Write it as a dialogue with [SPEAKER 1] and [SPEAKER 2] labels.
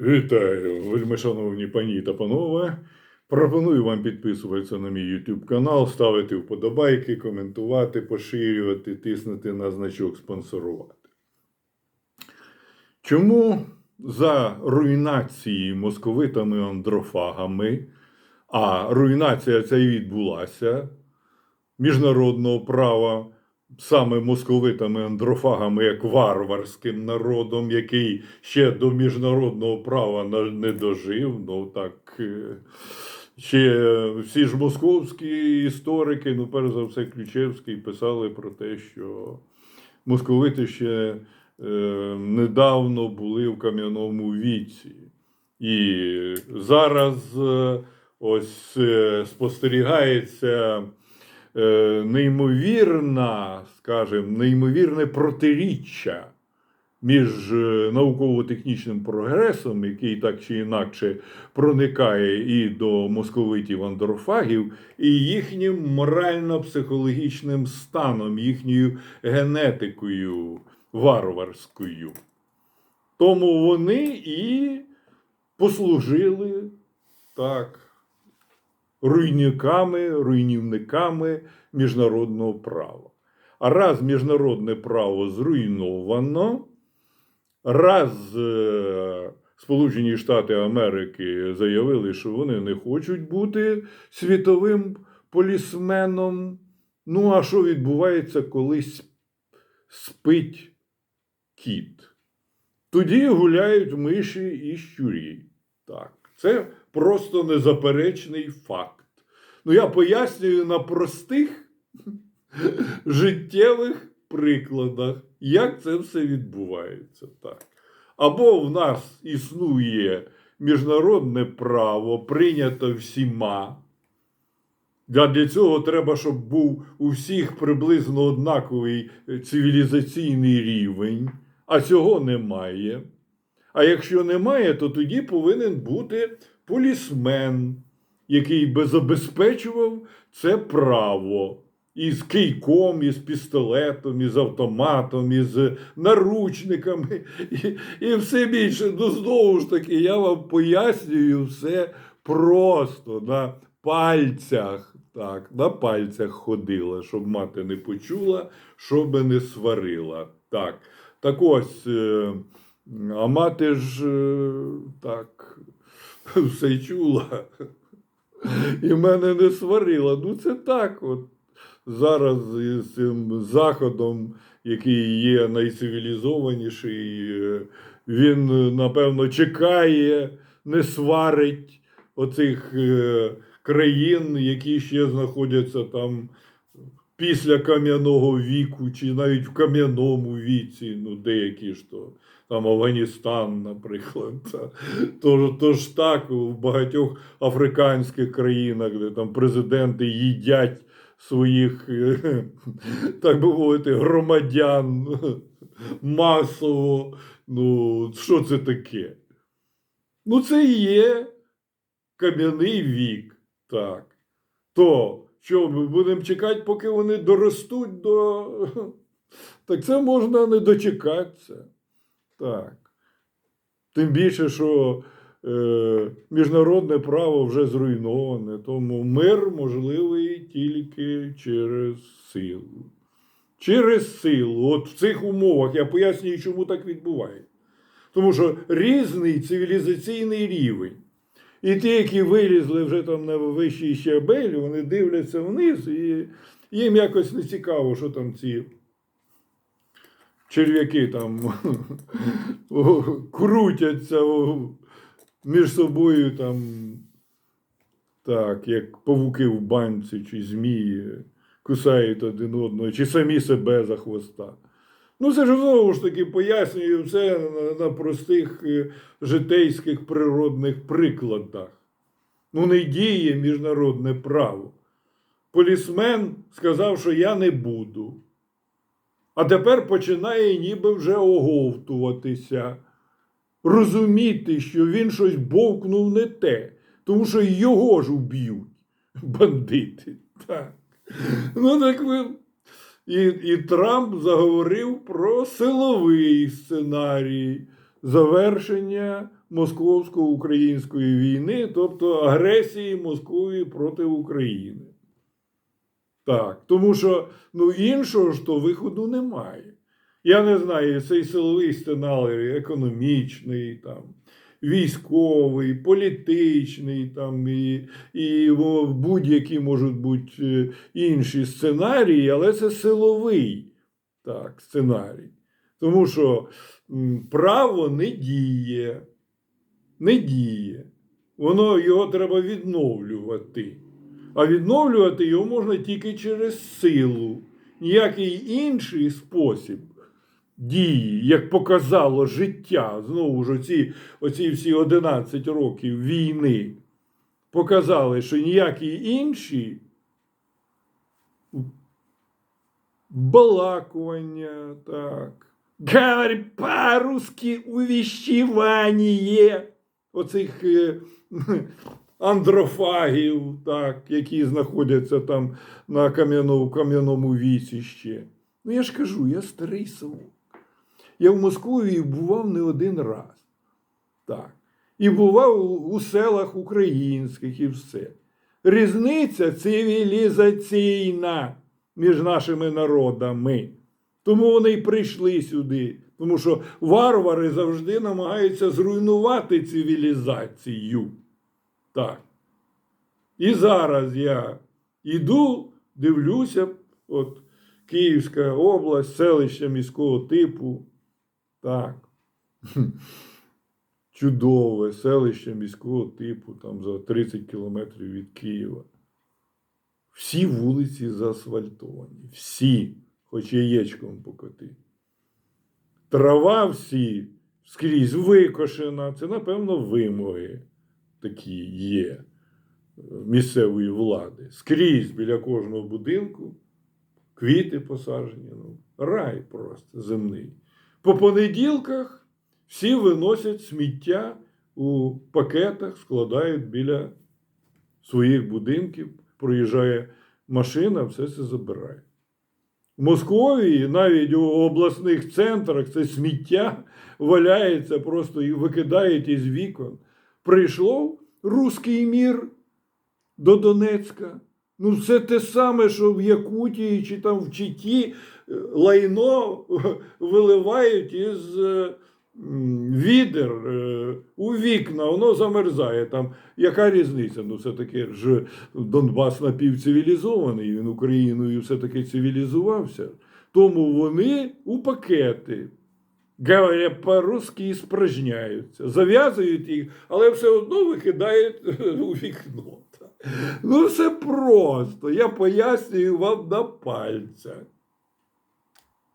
[SPEAKER 1] Вітаю, вельми шановні пані та панове. Пропоную вам підписуватися на мій YouTube канал, ставити вподобайки, коментувати, поширювати, тиснути на значок спонсорувати. Чому за руйнації московитами-андрофагами, а руйнація ця і відбулася міжнародного права саме московитами андрофагами як варварським народом, який ще до міжнародного права не дожив. Ну так е, ще всі ж московські історики, ну перш за все, Ключевський, писали про те, що московити ще е, недавно були в кам'яному віці. І зараз е, ось е, спостерігається е, неймовірна, скажімо, неймовірне протиріччя між е, науково-технічним прогресом, який так чи інакше проникає і до московитів андрофагів, і їхнім морально-психологічним станом, їхньою генетикою варварською. Тому вони і послужили так руйнівниками, руйнівниками міжнародного права. А раз міжнародне право зруйновано, раз е, Сполучені Штати Америки заявили, що вони не хочуть бути світовим полісменом. Ну, а що відбувається, коли спить кіт? Тоді гуляють миші і щурі. Так, це просто незаперечний факт. Ну, я пояснюю на простих життєвих прикладах, як це все відбувається. Так. Або в нас існує міжнародне право, прийнято всіма. Для, для цього треба, щоб був у всіх приблизно однаковий е, цивілізаційний рівень, а цього немає. А якщо немає, то тоді повинен бути полісмен, який би забезпечував це право. Із кийком, із пістолетом, із автоматом, із наручниками і, і все більше. Ну, знову ж таки, я вам пояснюю все просто на пальцях. Так, на пальцях ходила, щоб мати не почула, щоб не сварила. Так, так ось, е, а мати ж е, так все чула. І мене не сварила. Ну, це так. От зараз із цим заходом, який є найцивілізованіший, е, він, напевно, чекає, не сварить оцих е, країн, які ще знаходяться там після кам'яного віку, чи навіть в кам'яному віці, ну деякі ж то. Там Афганістан, наприклад. Тож, тож так, в багатьох африканських країнах, де там президенти їдять своїх, так би мовити, громадян масово. Ну, що це таке? Ну, це і є кам'яний вік. Так. То що ми будемо чекати, поки вони доростуть до. Так це можна не дочекатися. Так. Тим більше, що е, міжнародне право вже зруйноване, тому мир можливий тільки через силу. Через силу. От в цих умовах я пояснюю, чому так відбувається. Тому що різний цивілізаційний рівень. І ті, які вилізли вже там на вищий щабель, вони дивляться вниз, і їм якось не цікаво, що там ці черв'яки там крутяться між собою там, так, як павуки в банці, чи змії, кусають один одного, чи самі себе за хвоста. Ну, це ж знову ж таки пояснюю все на, на простих е, житейських природних прикладах. Ну, не діє міжнародне право. Полісмен сказав, що я не буду. А тепер починає ніби вже оговтуватися, розуміти, що він щось бовкнув не те, тому що його ж уб'ють бандити. Так. Ну, так ви. І, і Трамп заговорив про силовий сценарій. завершення московсько-української війни, тобто агресії Московії проти України. Так, тому що ну, іншого ж то виходу немає. Я не знаю, цей силовий сценарій економічний, там, військовий, політичний, там, і, і будь-які можуть бути е, інші сценарії, але це силовий так, сценарій. Тому що право не діє, не діє. Воно його треба відновлювати. А відновлювати його можна тільки через силу. Ніякий інший спосіб дії, як показало життя, знову ж оці, оці всі 11 років війни, показали, що ніякі інші балакування, так. Говори по-русски увіщування оцих е, андрофагів, так, які знаходяться там на кам'яному, кам'яному вісі ще. Ну я ж кажу, я старий совок. Я в Москві бував не один раз. Так. І бував у- селах українських і все. Різниця цивілізаційна між нашими народами. Тому вони й прийшли сюди. Тому що варвари завжди намагаються зруйнувати цивілізацію. Так. І зараз я йду, дивлюся, от Київська область, селище міського типу. Так. Чудове селище міського типу, там за 30 кілометрів від Києва. Всі вулиці заасфальтовані. Всі, хоч яєчком покоти. Трава всі скрізь викошена. Це, напевно, вимоги такі є е, місцевої влади. Скрізь біля кожного будинку квіти посаджені. Ну, рай просто земний. По понеділках всі виносять сміття у пакетах, складають біля своїх будинків, проїжджає машина, все це забирає. В Московії навіть у обласних центрах це сміття валяється просто і викидають із вікон. Прийшло руський мір до Донецька. Ну, це те саме, що в Якутії чи там в Читі е, лайно виливають із е, відер е, у вікна, воно замерзає. Там яка різниця? Ну, все-таки ж Донбас напівцивілізований, він Україною все-таки цивілізувався. Тому вони у пакети. Говорять по-русски і спражняються, зав'язують їх, але все одно викидають у вікно. Ну, все просто. Я пояснюю вам на пальцях.